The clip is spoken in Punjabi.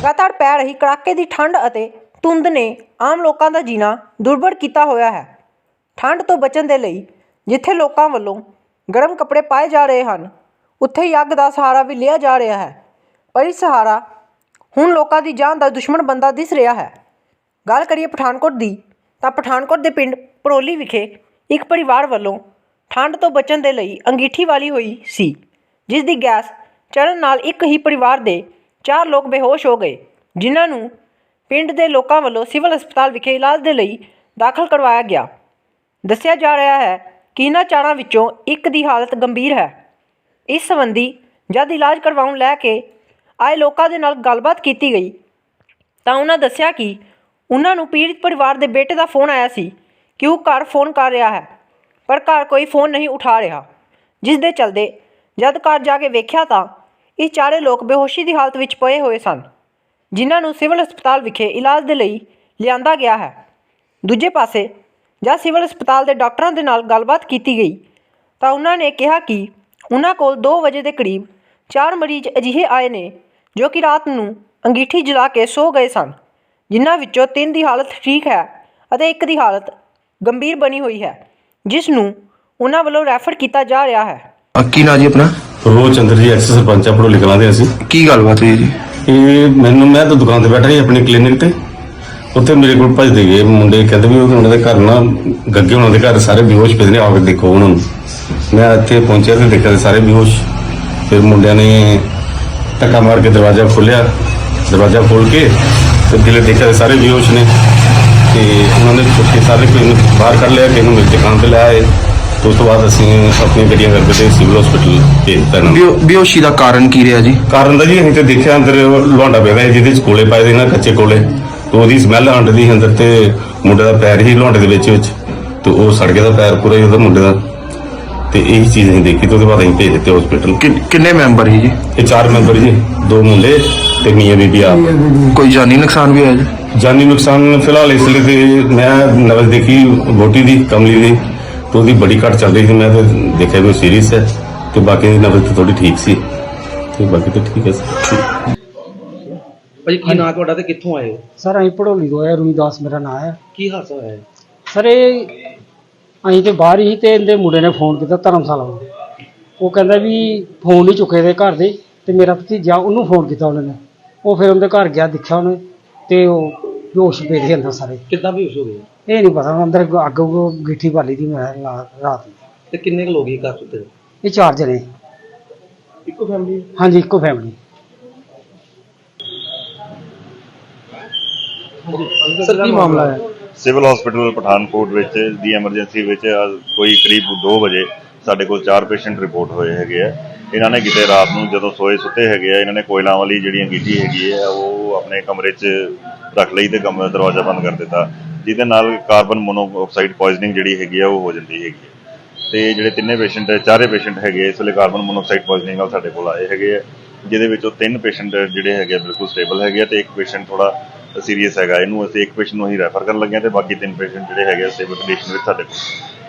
ਲਗਾਤਾਰ ਪੈ ਰਹੀ ਕੜਾਕੇ ਦੀ ਠੰਡ ਅਤੇ ਧੁੰਦ ਨੇ ਆਮ ਲੋਕਾਂ ਦਾ ਜੀਣਾ ਦੁਰਬਰ ਕੀਤਾ ਹੋਇਆ ਹੈ। ਠੰਡ ਤੋਂ ਬਚਣ ਦੇ ਲਈ ਜਿੱਥੇ ਲੋਕਾਂ ਵੱਲੋਂ ਗਰਮ ਕੱਪੜੇ ਪਾਏ ਜਾ ਰਹੇ ਹਨ, ਉੱਥੇ ਹੀ ਅੱਗ ਦਾ ਸਹਾਰਾ ਵੀ ਲਿਆ ਜਾ ਰਿਹਾ ਹੈ। ਪਰ ਇਹ ਸਹਾਰਾ ਹੁਣ ਲੋਕਾਂ ਦੀ ਜਾਨ ਦਾ ਦੁਸ਼ਮਣ ਬੰਦਾ ਦਿਸ ਰਿਹਾ ਹੈ। ਗੱਲ ਕਰੀਏ ਪਠਾਨਕੋਟ ਦੀ, ਤਾਂ ਪਠਾਨਕੋਟ ਦੇ ਪਿੰਡ ਪਰੋਲੀ ਵਿਖੇ ਇੱਕ ਪਰਿਵਾਰ ਵੱਲੋਂ ਠੰਡ ਤੋਂ ਬਚਣ ਦੇ ਲਈ ਅੰਗੀਠੀ ਵਾਲੀ ਹੋਈ ਸੀ, ਜਿਸ ਦੀ ਗੈਸ ਚੜਨ ਨਾਲ ਇੱਕ ਹੀ ਪਰਿਵਾਰ ਦੇ ਚਾਰ ਲੋਕ ਬੇਹੋਸ਼ ਹੋ ਗਏ, ਜਿਨ੍ਹਾਂ ਨੂੰ ਪਿੰਡ ਦੇ ਲੋਕਾਂ ਵੱਲੋਂ ਸਿਵਲ ਹਸਪਤਾਲ ਵਿਖੇ ਇਲਾਜ ਦੇ ਲਈ ਦਾਖਲ ਕਰਵਾਇਆ ਗਿਆ। ਦੱਸਿਆ ਜਾ ਰਿਹਾ ਹੈ ਕਿ ਇਹਨਾਂ ਚਾਰਾਂ ਵਿੱਚੋਂ ਇੱਕ ਦੀ ਹਾਲਤ ਗੰਭੀਰ ਹੈ। ਇਸ ਸੰਬੰਧੀ ਜਦ ਇਲਾਜ ਕਰਵਾਉਣ ਲੈ ਕੇ ਆਏ ਲੋਕਾਂ ਦੇ ਨਾਲ ਗੱਲਬਾਤ ਕੀਤੀ ਗਈ, ਤਾਂ ਉਹਨਾਂ ਦੱਸਿਆ ਕਿ ਉਹਨਾਂ ਨੂੰ ਪੀੜਤ ਪਰਿਵਾਰ ਦੇ ਬੇਟੇ ਦਾ ਫੋਨ ਆਇਆ ਸੀ ਕਿ ਉਹ ਘਰ ਫੋਨ ਕਰ ਰਿਹਾ ਹੈ, ਪਰ ਘਰ ਕੋਈ ਫੋਨ ਨਹੀਂ ਉਠਾ ਰਿਹਾ। ਜਿਸ ਦੇ ਚਲਦੇ ਜਦ ਘਰ ਜਾ ਕੇ ਵੇਖਿਆ ਤਾਂ ਇਹ ਚਾਰੇ ਲੋਕ ਬੇਹੋਸ਼ੀ ਦੀ ਹਾਲਤ ਵਿੱਚ ਪਏ ਹੋਏ ਸਨ, ਜਿਨ੍ਹਾਂ ਨੂੰ ਸਿਵਲ ਹਸਪਤਾਲ ਵਿਖੇ ਇਲਾਜ ਦੇ ਲਈ ਲਿਆਂਦਾ ਗਿਆ ਹੈ। ਦੂਜੇ ਪਾਸੇ, ਜਦ ਸਿਵਲ ਹਸਪਤਾਲ ਦੇ ਡਾਕਟਰਾਂ ਦੇ ਨਾਲ ਗੱਲਬਾਤ ਕੀਤੀ ਗਈ, ਤਾਂ ਉਹਨਾਂ ਨੇ ਕਿਹਾ ਕਿ ਉਹਨਾਂ ਕੋਲ 2 ਵਜੇ ਦੇ ਕਰੀਬ ਚਾਰ ਮਰੀਜ਼ ਅਜਿਹੇ ਆਏ ਨੇ ਜੋ ਕਿ ਰਾਤ ਨੂੰ ਅੰਗੀਠੀ ਜਲਾ ਕੇ ਸੋ ਗਏ ਸਨ, ਜਿਨ੍ਹਾਂ ਵਿੱਚੋਂ ਤਿੰਨ ਦੀ ਹਾਲਤ ਠੀਕ ਹੈ ਅਤੇ ਇੱਕ ਦੀ ਹਾਲਤ ਗੰਭੀਰ ਬਣੀ ਹੋਈ ਹੈ, ਜਿਸ ਨੂੰ ਉਹਨਾਂ ਵੱਲੋਂ ਰੈਫਰ ਕੀਤਾ ਜਾ ਰਿਹਾ ਹੈ। ਅ, ਕੀ ਨਾਂ ਜੀ ਆਪਣਾ? ਪ੍ਰਭੂ ਚੰਦਰ ਜੀ ਐਕਸ ਸਰਪੰਚ ਆ ਪੜੋ ਲਿਖਲਾਂ ਦੇ ਅਸੀਂ। ਕੀ ਗੱਲਬਾਤ ਹੋਈ ਜੀ? ਇਹ ਮੈਨੂੰ ਮੈਂ ਤਾਂ ਦੁਕਾਨ ਤੇ ਬੈਠਾ ਸੀ ਆਪਣੀ ਕਲੀਨਿਕ ਤੇ। ਉੱਥੇ ਮੇਰੇ ਕੋਲ ਭੱਜਦੇ ਗਏ ਮੁੰਡੇ ਕਹਿੰਦੇ ਵੀ ਉਹ ਉਹਨਾਂ ਦੇ ਘਰ ਨਾ ਗੱਗੇ ਉਹਨਾਂ ਦੇ ਘਰ ਸਾਰੇ ਬੇਹੋਸ਼ ਪਏ ਨੇ ਆਓ ਦੇਖੋ ਉਹਨਾਂ ਨੂੰ। ਮੈਂ ਇੱਥੇ ਪਹੁੰਚਿਆ ਤੇ ਦੇਖਿਆ ਤੇ ਸਾਰੇ ਬੇਹੋਸ਼। ਫਿਰ ਮੁੰਡਿਆਂ ਨੇ ਧੱਕਾ ਮਾਰ ਕੇ ਦਰਵਾਜ਼ਾ ਖੋਲ੍ਹਿਆ। ਦਰਵਾਜ਼ਾ ਖੋਲ ਕੇ ਤੇ ਦਿਲੇ ਦੇਖਿਆ ਤੇ ਸਾਰੇ ਬੇਹੋਸ਼ ਨੇ। ਤੇ ਉਹਨਾਂ ਨੇ ਚੁੱਕ ਕੇ ਸਾਰੇ ਕੋਈ ਨੂੰ ਬਾਹਰ ਕੱਢ ਲਿਆ ਕਿਸੇ ਨੂੰ ਮੇਰੀ ਦੁਕਾਨ ਤੇ ਲੈ ਆਏ। ਉਸ ਤੋਂ ਬਾਅਦ ਅਸੀਂ ਆਪਣੀਆਂ ਗੱਡੀਆਂ ਕਰਕੇ ਤੇ ਸਿਵਲ ਹਸਪੀਟਲ ਭੇਜ ਦਿੱਤਾ ਇਹਨਾਂ ਨੂੰ। ਬੇਹੋਸ਼ੀ ਦਾ ਕਾਰਨ ਕੀ ਰਿਹਾ ਜੀ? ਕਾਰਨ ਦਾ ਜੀ ਅਸੀਂ ਤੇ ਦੇਖਿਆ ਅੰਦਰ ਲੋਹਾਂਡਾ ਪਿਆ ਹੋਇਆ ਜਿਹਦੇ ਚ ਕੋਲੇ ਪਾਏ ਦੇ ਨਾ ਕੱਚੇ ਕੋਲੇ। ਤੇ ਉਹਦੀ ਸਮੈਲ ਆਉਂਦੀ ਸੀ ਅੰਦਰ ਤੇ ਮੁੰਡੇ ਦਾ ਪੈਰ ਹੀ ਲੋਹਾਂਡੇ ਦੇ ਵਿੱਚ ਵਿੱਚ। ਤੇ ਉਹ ਸੜ ਗਿਆ ਦਾ ਪੈਰ ਪੂਰਾ ਹੀ ਉਹਦਾ ਮੁੰਡੇ ਦਾ। ਤੇ ਇਹ ਚੀਜ਼ ਅਸੀਂ ਦੇਖੀ ਤੇ ਉਹਦੇ ਬਾਅਦ ਅਸੀਂ ਭੇਜ ਦਿੱਤੇ ਹਸਪੀਟਲ ਕਿ- ਕਿੰਨੇ ਮੈਂਬਰ ਸੀ ਜੀ? ਇਹ ਚਾਰ ਮੈਂਬਰ ਜੀ ਦੋ ਮੁੰਡੇ ਤੇ ਮੀਆਂ ਬੀਬੀ ਆ ਕੋਈ ਜਾਨੀ ਨੁਕਸਾਨ ਵੀ ਹੋਇਆ ਜੀ? ਜਾਨੀ ਨੁਕਸਾਨ ਫਿਲਹਾਲ ਇਸ ਲਈ ਤੇ ਮੈਂ ਨਵਜ਼ ਦੇਖੀ ਵੋਟੀ ਦੀ ਕਮਲੀ ਦੀ। ਤੇ ਉਹਦੀ ਬੜੀ ਘੱਟ ਚੱਲ ਰਹੀ ਸੀ ਮੈਂ ਤੇ ਦੇਖਿਆ ਕੋਈ ਸੀਰੀਅਸ ਹੈ ਤੇ ਬਾਕੀ ਦੀ ਨਵਜ਼ ਤੇ ਥੋੜੀ ਠੀਕ ਸੀ। ਤੇ ਬਾਕੀ ਤੇ ਠੀਕ ਹੈ ਸਰ ਭਾਜੀ ਕੀ ਨਾਂ ਤੁਹਾਡਾ ਤੇ ਕਿੱਥੋਂ ਆਏ ਹੋ? ਸਰ ਅਸੀਂ ਪੜੋਲੀ ਤੋਂ ਆਏ ਰੂਨੀਦਾਸ ਮੇਰਾ ਨਾਮ ਹੈ। ਕੀ ਹੋਇਆ? ਹੈ ਸਰ ਇਹ ਅਸੀਂ ਤੇ ਬਾਹਰ ਹੀ ਤੇ ਇਹਦੇ ਮੁੰਡੇ ਨੇ ਫੋਨ ਕੀਤਾ ਧਰਮਸ਼ਾਲਾ ਨੂੰ। ਉਹ ਕਹਿੰਦਾ ਵੀ ਫੋਨ ਨਹੀਂ ਚੁੱਕੇ ਦੇ ਘਰ ਦੇ ਤੇ ਮੇਰਾ ਭਤੀਜਾ ਉਹਨੂੰ ਫੋਨ ਕੀਤਾ ਉਹਨੇ ਨੇ। ਉਹ ਫਿਰ ਉਹਦੇ ਘਰ ਗਿਆ ਦੇਖਿਆ ਉਹਨੇ ਤੇ ਉਹ ਬੇਹੋਸ਼ ਪਏ ਦੇ ਅੰਦਰ ਸਾਰੇ। ਕਿੱਦਾਂ ਬੇਹੋਸ਼ ਹੋ ਗਏ? ਇਹ ਨਹੀਂ ਪਤਾ ਅੰਦਰ ਅੱਗ ਉੱਗ ਗਿੱਠੀ ਬਾਲੀ ਦੀ ਮੈਂ ਰਾਤ ਨੂੰ। ਤੇ ਕਿੰਨੇ ਕੁ ਲੋਕ ਇਹ ਘਰ ਸੁੱਤੇ? ਇਹ ਚਾਰ ਜਣੇ। ਇੱਕੋ ਫੈਮਿਲੀ ਹਾਂਜੀ ਇੱਕੋ ਫੈਮਿਲੀ ਸਰ ਕੀ ਮਾਮਲਾ ਹੈ? ਸਿਵਲ ਹਸਪੀਟਲ ਪਠਾਨਕੋਟ ਵਿੱਚ ਦੀ ਐਮਰਜੈਂਸੀ ਵਿੱਚ ਅੱਜ ਕੋਈ ਕਰੀਬ 2 ਵਜੇ ਸਾਡੇ ਕੋਲ ਚਾਰ ਪੇਸ਼ੈਂਟ ਰਿਪੋਰਟ ਹੋਏ ਹੈਗੇ ਆ। ਇਹਨਾਂ ਨੇ ਕਿਤੇ ਰਾਤ ਨੂੰ ਜਦੋਂ ਸੋਏ ਸੁੱਤੇ ਹੈਗੇ ਆ ਇਹਨਾਂ ਨੇ ਕੋਇਲਾਂ ਵਾਲੀ ਜਿਹੜੀ ਅੰਗੀਠੀ ਹੈਗੀ ਹੈ ਉਹ ਆਪਣੇ ਕਮਰੇ 'ਚ ਰੱਖ ਲਈ ਤੇ ਕਮਰੇ ਦਾ ਦਰਵਾਜ਼ਾ ਬੰਦ ਕਰ ਦਿੱਤਾ। ਜਿਹਦੇ ਨਾਲ ਕਾਰਬਨ ਮੋਨੋਆਕਸਾਈਡ ਪੋਇਜ਼ਨਿੰਗ ਜਿਹੜੀ ਹੈਗੀ ਆ, ਉਹ ਹੋ ਜਾਂਦੀ ਹੈਗੀ ਹੈ ਤੇ ਜਿਹੜੇ ਤਿੰਨੇ ਪੇਸ਼ੈਂਟ ਚਾਰੇ ਪੇਸ਼ੈਂਟ ਹੈਗੇ ਇਸ ਵੇਲੇ ਕਾਰਬਨ ਮੋਨੋਆਕਸਾਈਡ ਪੋਇਜ਼ਨਿੰਗ ਨਾਲ ਸਾਡੇ ਕੋਲ ਆਏ ਹੈਗੇ ਆ, ਜਿਹਦੇ ਵਿੱਚੋਂ ਤਿੰਨ ਪੇਸ਼ੈਂਟ ਜਿਹੜੇ ਹੈਗੇ ਆ, ਬਿਲਕੁਲ ਸਟੇਬਲ ਹੈਗੇ ਆ ਤੇ ਇੱਕ ਪੇਸ਼ੈਂਟ ਥੋੜਾ ਸੀਰੀਅਸ ਹੈਗਾ। ਇਹਨੂੰ ਅਸੀਂ ਇੱਕ ਪੇਸ਼ੈਂਟ ਨੂੰ ਅਸੀਂ ਰੈਫਰ ਕਰਨ ਲੱਗੇ ਹਾਂ ਤੇ ਬਾਕੀ ਤਿੰਨ ਪੇਸ਼ੈਂਟ ਜਿਹੜੇ ਹੈਗੇ ਆ, ਸਟੇਬਲ ਕੰਡੀਸ਼ਨ ਵਿੱਚ ਸਾਡੇ ਕੋਲ।